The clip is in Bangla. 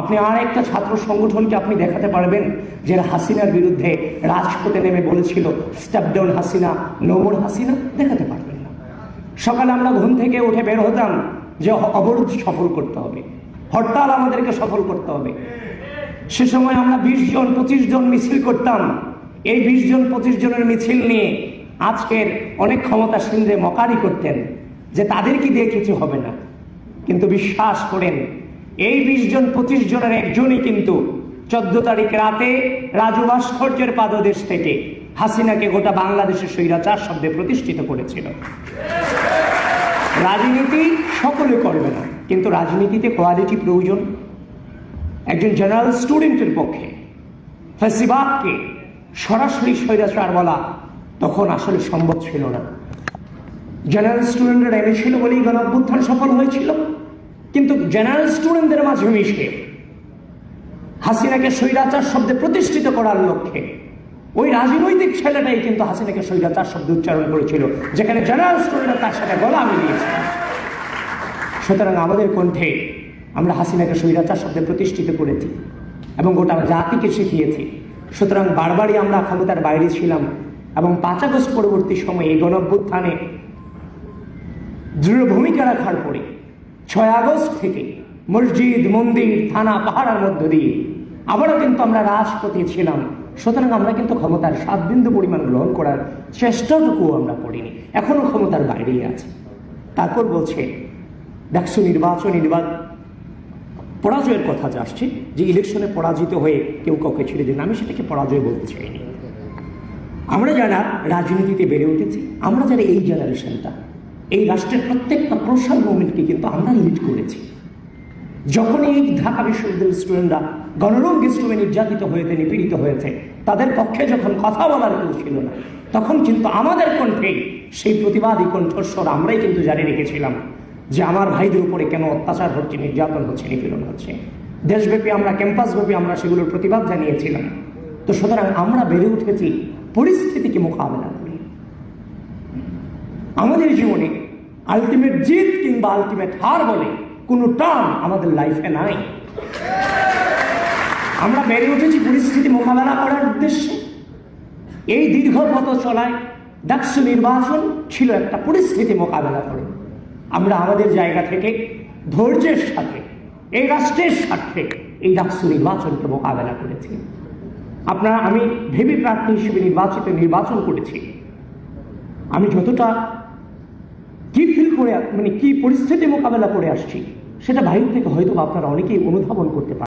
আপনি আর একটা ছাত্র সংগঠনকে আপনি দেখাতে পারবেন, যে হাসিনার বিরুদ্ধে রাজপথে নেমে বলেছিল step down Hasina no more Hasina. দেখাতে পারবেন না। সকালে আমরা ঘুম থেকে উঠে বের হতাম যে অবরোধ সফল করতে হবে, হরতাল আমাদেরকে সফল করতে হবে। সে সময় আমরা বিশ জন, পঁচিশ জন মিছিল করতাম। এই বিশ জন, পঁচিশ জনের মিছিল নিয়ে আজকের অনেক ক্ষমতাসীনদের মকারি করতেন, যে তাদের কি দিয়ে কিছু হবে না। কিন্তু বিশ্বাস করেন এই বিশ জন, পঁচিশ জনের একজনই কিন্তু চোদ্দ তারিখ রাতে রাজু ভাস্কর্যের পাদদেশ থেকে হাসিনাকে গোটা বাংলাদেশের স্বৈরাচার শব্দে প্রতিষ্ঠিত করেছিল। রাজনীতি সকলে করবে না, কিন্তু রাজনীতিতে কোয়ালিটি প্রয়োজন। একজন জেনারেল স্টুডেন্টের পক্ষে ফেসিবাদকে সরাসরি স্বৈরাচার বলা তখন আসলে সম্ভব ছিল না। জেনারেল স্টুডেন্টরা এনেছিল বলেই গণঅভ্যুত্থান সফল হয়েছিল। কিন্তু জেনারেল স্টুডেন্টদের মাঝে মিশে। হাসিনাকে স্বৈরাচার শব্দে প্রতিষ্ঠিত করার লক্ষ্যে। ওই রাজনৈতিক ছেলেটাই কিন্তু হাসিনাকে স্বৈরাচার শব্দ উচ্চারণ করেছিল, যেখানে জেনারেল স্টুডেন্টরা তার সাথে গলা মিলিয়েছে। সুতরাং আমাদের কণ্ঠে আমরা হাসিনাকে স্বৈরাচার শব্দে প্রতিষ্ঠিত করেছি এবং গোটা জাতিকে শিখিয়েছি। সুতরাং বারবারই আমরা ক্ষমতার বাইরে ছিলাম এবং পাঁচ আগস্ট পরবর্তী সময়ে এই গণঅভ্যুত্থানে দৃঢ় ভূমিকা রাখার পরে ছয় আগস্ট থেকে মসজিদ, মন্দির, থানা, পাহাড়ার মধ্য দিয়ে আবারও কিন্তু আমরা রাজপথে ছিলাম। সুতরাং আমরা কিন্তু ক্ষমতার সাত বিন্দু পরিমাণ গ্রহণ করার চেষ্টাটুকু আমরা করিনি। এখনও ক্ষমতার বাইরেই আছে। তারপর বলছে, দেখছ নির্বাচন নির্বাচন, পরাজয়ের কথা যে আসছে, যে ইলেকশনে পরাজিত হয়ে কেউ কাউকে ছেড়ে দিন আমি সেটাকে পরাজয় বলতে চাইনি। আমরা যারা রাজনীতিতে বেড়ে উঠেছি, আমরা যারা এই জেনারেশনটা এই রাষ্ট্রের প্রত্যেকটা ক্রোশাল মুভমেন্টকে কিন্তু আমরা লিড করেছি। যখন এই ঢাকা বিশ্ববিদ্যালয়ের স্টুডেন্টরা গণরঙ্গী শ্রমে নির্যাতিত হয়েছে, নিপীড়িত হয়েছে, তাদের পক্ষে যখন কথা বলার কেউ ছিল না, তখন কিন্তু আমাদের কণ্ঠে সেই প্রতিবাদী কণ্ঠস্বর আমরাই কিন্তু জারি রেখেছিলাম যে আমার ভাইদের উপরে কেন অত্যাচার হচ্ছে, নির্যাতন হচ্ছে, নিপীড়ন হচ্ছে। দেশব্যাপী আমরা, ক্যাম্পাসব্যাপী আমরা সেগুলোর প্রতিবাদ জানিয়েছিলাম। তো সুতরাং আমরা বেড়ে উঠেছি পরিস্থিতিকে মোকাবেলা করে। আমাদের জীবনে আলটিমেট জিত কিংবা আলটিমেট হার বলে কোনো টার্ম আমাদের লাইফে নাই। আমরা বেড়ে উঠেছি পরিস্থিতি মোকাবেলা করার উদ্দেশ্যে। এই দীর্ঘ পথ চলায় ডাকসু নির্বাচন ছিল একটা পরিস্থিতি মোকাবেলা করে। আমরা আমাদের জায়গা থেকে, ধৈর্যের সাথে, এই রাষ্ট্রের স্বার্থে এই ডাকসু নির্বাচনকে মোকাবেলা করেছি। আপনারা, আমি ভেবি প্রার্থী হিসেবে নির্বাচিত নির্বাচন করেছি। আমি যতটা করে মানে কি পরিস্থিতি মোকাবেলা করে আসছি, সেটা বাইরে থেকে হয়তো আপনারা অনেকেই অনুধাবন করতে পারেন